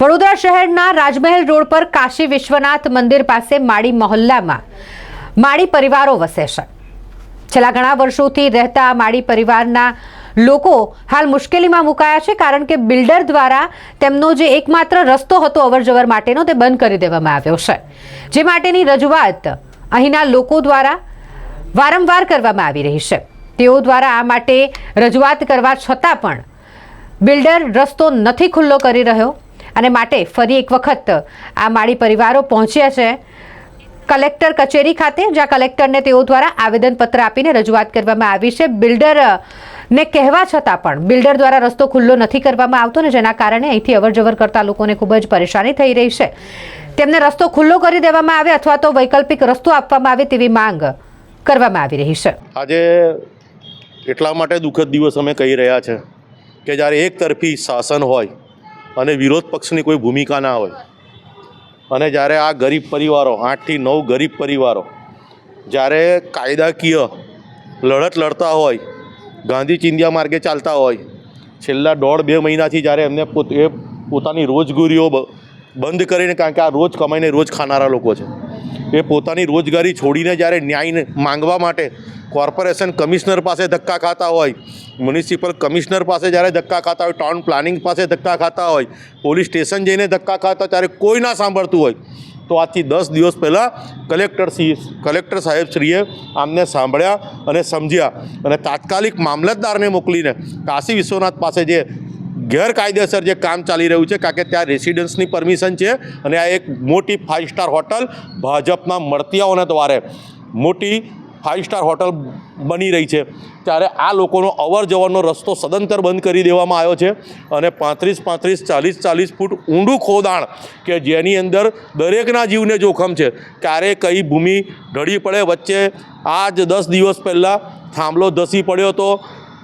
વડોદરા શહેરના રાજમહેલ રોડ પર કાશી વિશ્વનાથ મંદિર પાસે માળી મહોલ્લામાં માળી પરિવારો વસે છે. છેલ્લા ઘણા વર્ષોથી રહેતા માળી પરિવારના લોકો હાલ મુશ્કેલીમાં મુકાયા છે કારણ કે બિલ્ડર દ્વારા તેમનો જે એકમાત્ર રસ્તો હતો અવરજવર માટેનો તે બંધ કરી દેવામાં આવ્યો છે. જે માટેની રજૂઆત અહીંના લોકો દ્વારા વારંવાર કરવામાં આવી રહી છે. તેઓ દ્વારા આ માટે રજૂઆત કરવા છતાં પણ બિલ્ડર રસ્તો નથી ખુલ્લો કરી રહ્યો. અને માટે ફરી એક વખત આ માળી પરિવારો પહોંચ્યા છે. કલેક્ટર કચેરી ખાતે, જ્યાં કલેક્ટરને તેઓ દ્વારા આવેદનપત્ર આપીને રજૂઆત કરવામાં આવી છે. બિલ્ડર ને કહેવા છતાં પણ, બિલ્ડર દ્વારા રસ્તો ખુલ્લો નથી કરવામાં આવતો ને જેના કારણે અહીંથી અવરજવર કરતા લોકોને ખૂબ જ પરેશાની થઈ રહી છે. તેમને રસ્તો ખુલ્લો કરી દેવામાં આવે અથવા તો વૈકલ્પિક રસ્તો આપવામાં આવે તેવી માંગ કરવામાં આવી રહી છે. આજે એટલા માટે દુઃખદ દિવસ અમે કહી રહ્યા છે કે જ્યારે એક તરફી શાસન હોય અને વિરોધ પક્ષની કોઈ ભૂમિકા ના હોય. અને જ્યારે આ ગરીબ પરિવારો, આઠથી નવ ગરીબ પરિવારો જ્યારે કાયદાકીય લડત લડતા હોય, ગાંધી ચિંધિયા માર્ગે ચાલતા હોય, છેલ્લા દોઢ બે મહિનાથી જ્યારે એમને પોત પોતાની રોજગુરીઓ બંધ કરીને, કારણ કે આ રોજ કમાઈને રોજ ખાનારા લોકો છે. એ પોતાની રોજગારી છોડીને જ્યારે ન્યાયને માંગવા માટે કોર્પોરેશન કમિશનર પાસે ધક્કા ખાતા હોય, મ્યુનિસિપલ કમિશનર પાસે જ્યારે ધક્કા ખાતા હોય, ટાઉન પ્લાનિંગ પાસે ધક્કા ખાતા હોય, પોલીસ સ્ટેશન જઈને ધક્કા ખાતા ત્યારે કોઈ ના સાંભળતું હોય, તો આજથી દસ દિવસ પહેલાં કલેક્ટર શ્રી કલેક્ટર સાહેબશ્રીએ આમને સાંભળ્યા અને સમજ્યા અને તાત્કાલિક મામલતદારને મોકલીને કાશી વિશ્વનાથ પાસે જે ગેરકાયદેસર જે કામ ચાલી રહ્યું છે, કારણ કે ત્યાં રેસિડન્સની પરમિશન છે અને આ એક મોટી ફાઇવ સ્ટાર હોટલ ભાજપના મળતિયાઓના દ્વારે મોટી ફાઇવ સ્ટાર હોટલ બની રહી છે. ત્યારે આ લોકોનો અવર જવરનો રસ્તો સદંતર બંધ કરી દેવામાં આવ્યો છે અને પાંત્રીસ પાંત્રીસ ચાલીસ ચાલીસ ફૂટ ઊંડું ખોદાણ કે જેની અંદર દરેકના જીવને જોખમ છે. ક્યારે કઈ ભૂમિ ઢળી પડે, વચ્ચે આ જ દસ દિવસ પહેલાં થાંભલો ધસી પડ્યો હતો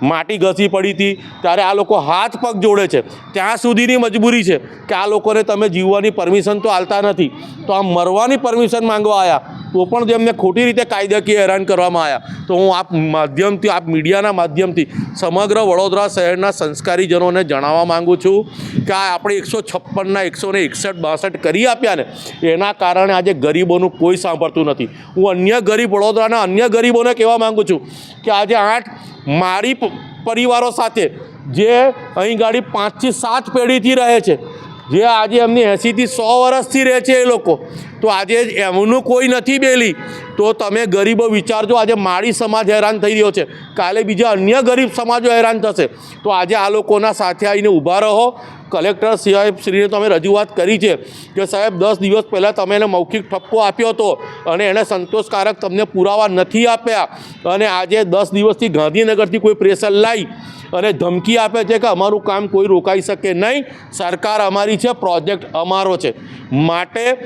માટી ઘસી પડી હતી, ત્યારે આ લોકો હાથ પગ જોડે છે. ત્યાં સુધીની મજબૂરી છે કે આ લોકોને તમે જીવવાની પરમિશન તો આલતા નથી. તો આ મરવાની પરમિશન માંગવા આવ્યા તો પણ જેમને ખોટી રીતે કાયદાકીય હેરાન કરવામાં આવ્યા. તો હું આપ માધ્યમથી, આપ મીડિયાના માધ્યમથી સમગ્ર વડોદરા શહેરના સંસ્કારીજનોને જણાવવા માગું છું કે આ આપણે એકસો છપ્પનના, એકસો ને એકસઠ, બાસઠ કરી આપ્યા ને, એના કારણે આજે ગરીબોનું કોઈ સાંભળતું નથી. હું અન્ય ગરીબ વડોદરાના અન્ય ગરીબોને કહેવા માગું છું કે આજે આઠ મારી પરિવારો સાથે જે અહીં ગાડી પાંચથી સાત પેઢીથી રહે છે જે આજે એમની એંસીથી સો વર્ષથી રહે છે એ લોકો. તો આજે એમનું કોઈ નથી બેલી. તો તમે ગરીબો વિચારજો, આજે માળી સમાજ હેરાન થઈ રહ્યો છે. કાલે બીજા અન્ય ગરીબ સમાજો હેરાન થશે. તો આજે આ લોકોના સાથે આવીને ઊભા રહો. કલેક્ટર સાહેબ શ્રીને તમે રજૂઆત કરી છે કે સાહેબ, દસ દિવસ પહેલાં તમે એને મૌખિક ઠપકો આપ્યો હતો અને એણે સંતોષકારક તમને પુરાવા નથી આપ્યા. અને આજે દસ દિવસથી ગાંધીનગરથી કોઈ પ્રેશર લાવી અને ધમકી આપે છે કે અમારું કામ કોઈ રોકાઈ શકે નહીં. સરકાર અમારી છે, પ્રોજેક્ટ અમારો છે. માટે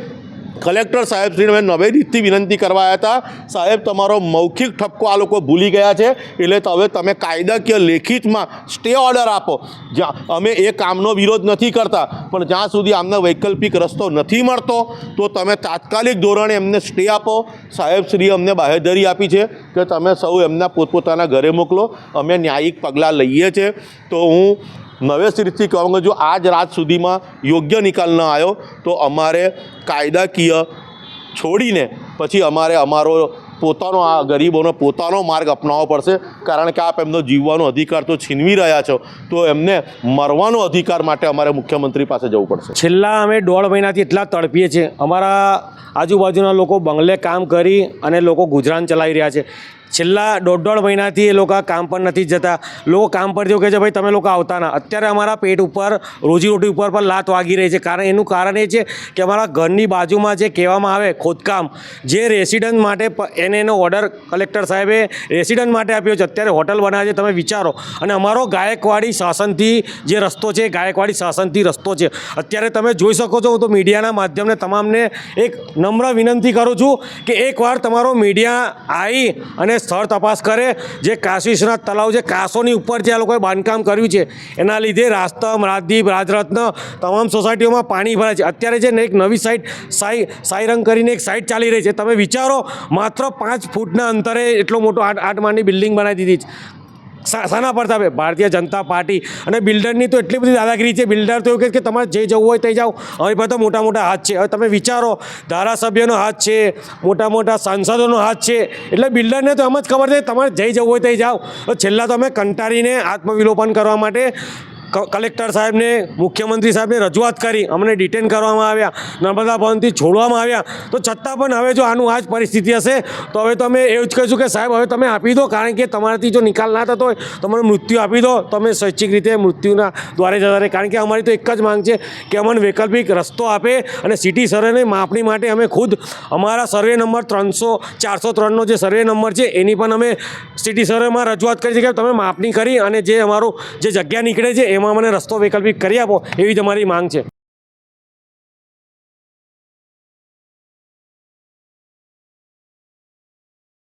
કલેક્ટર સાહેબશ્રીને મેં નવી રીતથી વિનંતી કરવા હતા. સાહેબ, તમારો મૌખિક ઠપકો આ લોકો ભૂલી ગયા છે. એટલે હવે તમે કાયદાકીય લેખિતમાં સ્ટે ઓર્ડર આપો. જ્યાં અમે એ કામનો વિરોધ નથી કરતા, પણ જ્યાં સુધી આમને વૈકલ્પિક રસ્તો નથી મળતો, તો તમે તાત્કાલિક ધોરણે એમને સ્ટે આપો. સાહેબશ્રીએ અમને બાહેધરી આપી છે કે તમે સૌ એમના પોતપોતાના ઘરે મોકલો. અમે ન્યાયિક પગલાં લઈએ છીએ. તો હું નવેસરથી કહું કે જો આજ રાત સુધીમાં યોગ્ય નિકાલ ન આવ્યો, તો અમારે કાયદાકીય છોડીને પછી અમારે અમારો પોતાનો આ ગરીબોનો પોતાનો માર્ગ અપનાવવો પડશે. કારણ કે આપ એમનો જીવવાનો અધિકાર તો છીનવી રહ્યા છો, તો એમને મરવાનો અધિકાર માટે અમારે મુખ્યમંત્રી પાસે જવું પડશે. છેલ્લા અમે દોઢ મહિનાથી એટલા તડપીએ છીએ. અમારા આજુબાજુના લોકો બંગલે કામ કરી અને લોકો ગુજરાન ચલાવી રહ્યા છે. છેલ્લા દોઢ દોઢ મહિનાથી એ લોકો કામ પર નથી જતા. લોકો કામ પર જેવું કહે છે, ભાઈ, તમે લોકો આવતા ના. અત્યારે અમારા પેટ ઉપર રોજીરોટી ઉપર પણ લાત વાગી રહી છે. કારણ એનું કારણ એ છે કે અમારા ઘરની બાજુમાં જે કહેવામાં આવે ખોદકામ, જે રેસિડન્ટ માટે એને એનો ઓર્ડર કલેક્ટર સાહેબે રેસિડન્ટ માટે આપ્યો છે. અત્યારે હોટલ બનાવે છે, તમે વિચારો. અને અમારો ગાયકવાડી શાસનથી જે રસ્તો છે, ગાયકવાડી શાસનથી રસ્તો છે. અત્યારે તમે જોઈ શકો છો, હું તો મીડિયાના માધ્યમને તમામને એક નમ્ર વિનંતી કરું છું કે એકવાર તમારો મીડિયા આવી અને સ્થળ તપાસ કરે, જે કાશી વિશ્વનાથ તલાવ છે, કાંસોની ઉપર જે આ લોકોએ બાંધકામ કર્યું છે, એના લીધે રાસ્તમ રાજદીપ રાજરત્ન તમામ સોસાયટીઓમાં પાણી ભરાય છે. અત્યારે છે ને એક નવી સાઇટ સાઈ, સાઈરંગ કરીને એક સાઇટ ચાલી રહી છે. તમે વિચારો, માત્ર પાંચ ફૂટના અંતરે એટલો મોટો આઠ આઠ માળની બિલ્ડિંગ બનાવી દીધી છે. શાના પર થાપે? ભારતીય જનતા પાર્ટી. અને બિલ્ડરની તો એટલી બધી દાદાગીરી છે. બિલ્ડર તો એવું કહે કે તમારે જે જવું હોય તે જાઓ. અમારી પાસે તો મોટા મોટા હાથ છે. હવે તમે વિચારો, ધારાસભ્યનો હાથ છે મોટા મોટા સાંસદોનો હાથ છે. એટલે બિલ્ડરને તો એમ જ ખબર છે તમારે જઈ જવું હોય તે જાઓ. છેલ્લા તો અમે કંટાળીને આત્મવિલોપન કરવા માટે કલેક્ટર સાહેબને, મુખ્યમંત્રી સાહેબને રજૂઆત કરી, અમને ડિટેન કરવામાં આવ્યા નર્મદા ભવનથી છોડવામાં આવ્યા. તો છતાં પણ હવે જો આનું આ જ પરિસ્થિતિ હશે, તો હવે તો અમે એવું જ કહીશું કે સાહેબ, હવે તમે આપી દો, કારણ કે તમારાથી જો નિકાલ ના થતો હોય તો અમને મૃત્યુ આપી દો તો અમે સ્વૈચ્છિક રીતે મૃત્યુના દ્વારે જતા રહે. કારણ કે અમારી તો એક જ માંગ છે કે અમને વૈકલ્પિક રસ્તો આપે અને સિટી સર્વેને માપણી માટે અમે ખુદ અમારા સર્વે નંબર ત્રણસો, ચારસો ત્રણનો જે સર્વે નંબર છે, એની પણ અમે સિટી સર્વેમાં રજૂઆત કરી છે કે તમે માપણી કરી અને જે અમારું જે જગ્યા નીકળે છે, એમાં મને રસ્તો વૈકલ્પિક કરી આપો એવી તમારી માંગ છે.